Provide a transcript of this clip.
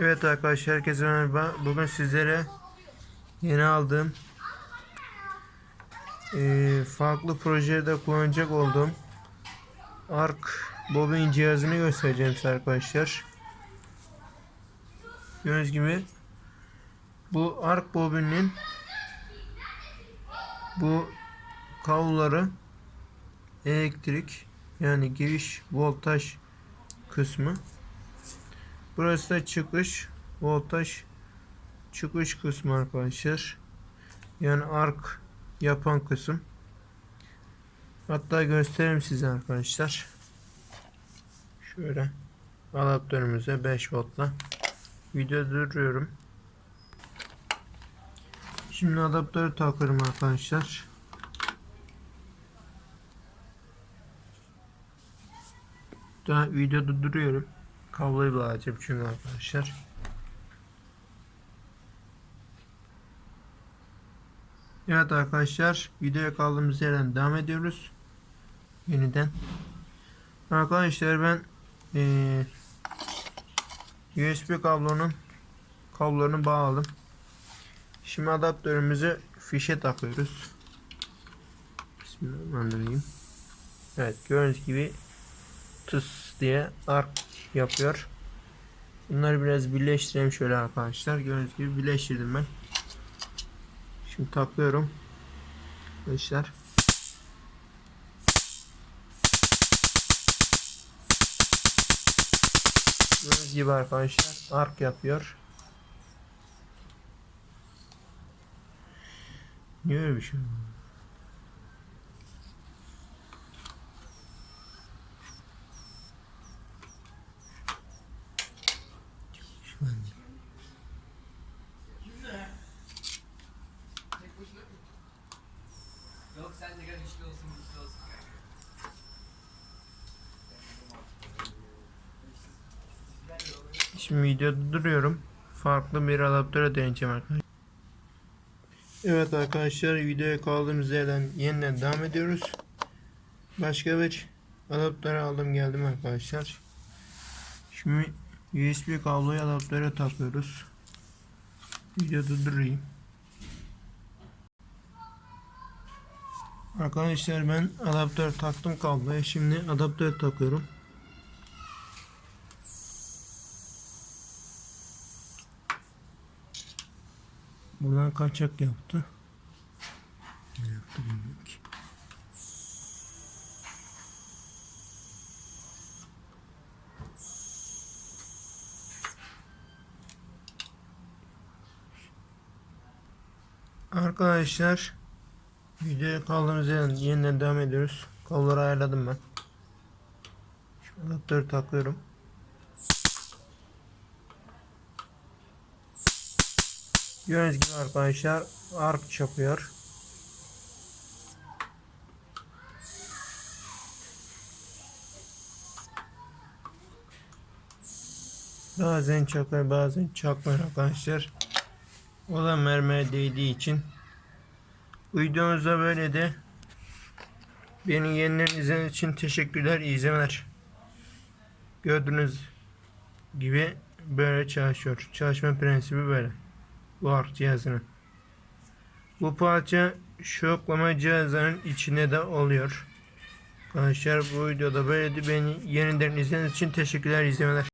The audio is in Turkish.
Evet arkadaşlar herkese merhaba. Bugün sizlere yeni aldığım eee, farklı projede kullanacak olduğum ark bobin cihazını göstereceğim size arkadaşlar. Gördüğünüz gibi bu ark bobinin bu kabloları elektrik yani giriş voltaj kısmı Burası da çıkış voltaj çıkış kısmı arkadaşlar. Yani ark yapan kısım. Hatta göstereyim size arkadaşlar. Şöyle adaptörümüze 5 voltla video duruyorum. Şimdi adaptörü takarım arkadaşlar. Daha videoda duruyorum. Kabloyu bağlayacağım çünkü arkadaşlar. Evet arkadaşlar videoya kaldığımız yerden devam ediyoruz. Yeniden. Arkadaşlar ben eee, USB kablonun kablolarını bağladım. Şimdi adaptörümüzü fişe takıyoruz. Bismillahirrahmanirrahim. Evet gördüğünüz gibi tıs diye ark yapıyor. Bunları biraz birleştireyim şöyle arkadaşlar. Gördüğünüz gibi birleştirdim ben. Şimdi takıyorum. Arkadaşlar. Gördüğünüz gibi arkadaşlar ark yapıyor. Niye öyle bir şey Şimdi videoda duruyorum. Farklı bir adaptöre deneyeceğim arkadaşlar. Evet arkadaşlar videoya kaldığımız yerden yeniden devam ediyoruz. Başka bir adaptör aldım geldim arkadaşlar. Şimdi USB kabloyu adaptöre takıyoruz. Videoda durayım. Arkadaşlar ben adaptör taktım kabloya. Şimdi adaptör takıyorum. Buradan kaçak yaptı. Ne yaptı bilmiyorum ki. Arkadaşlar videoya kaldığımız yerden yeniden devam ediyoruz. Kolları ayarladım ben. Şu adaptörü takıyorum. Gördüğünüz gibi arkadaşlar ark çapıyor. Bazen çakar bazen çakmıyor arkadaşlar. O da mermer değdiği için. Bu videomuzda böyle de beni yeniden izlediğiniz için teşekkürler. izlemeler. Gördüğünüz gibi böyle çalışıyor. Çalışma prensibi böyle bu ark cihazının. Bu parça şoklama cihazının içine de oluyor. Arkadaşlar bu videoda böyleydi. Beni yeniden izlediğiniz için teşekkürler izlemeler.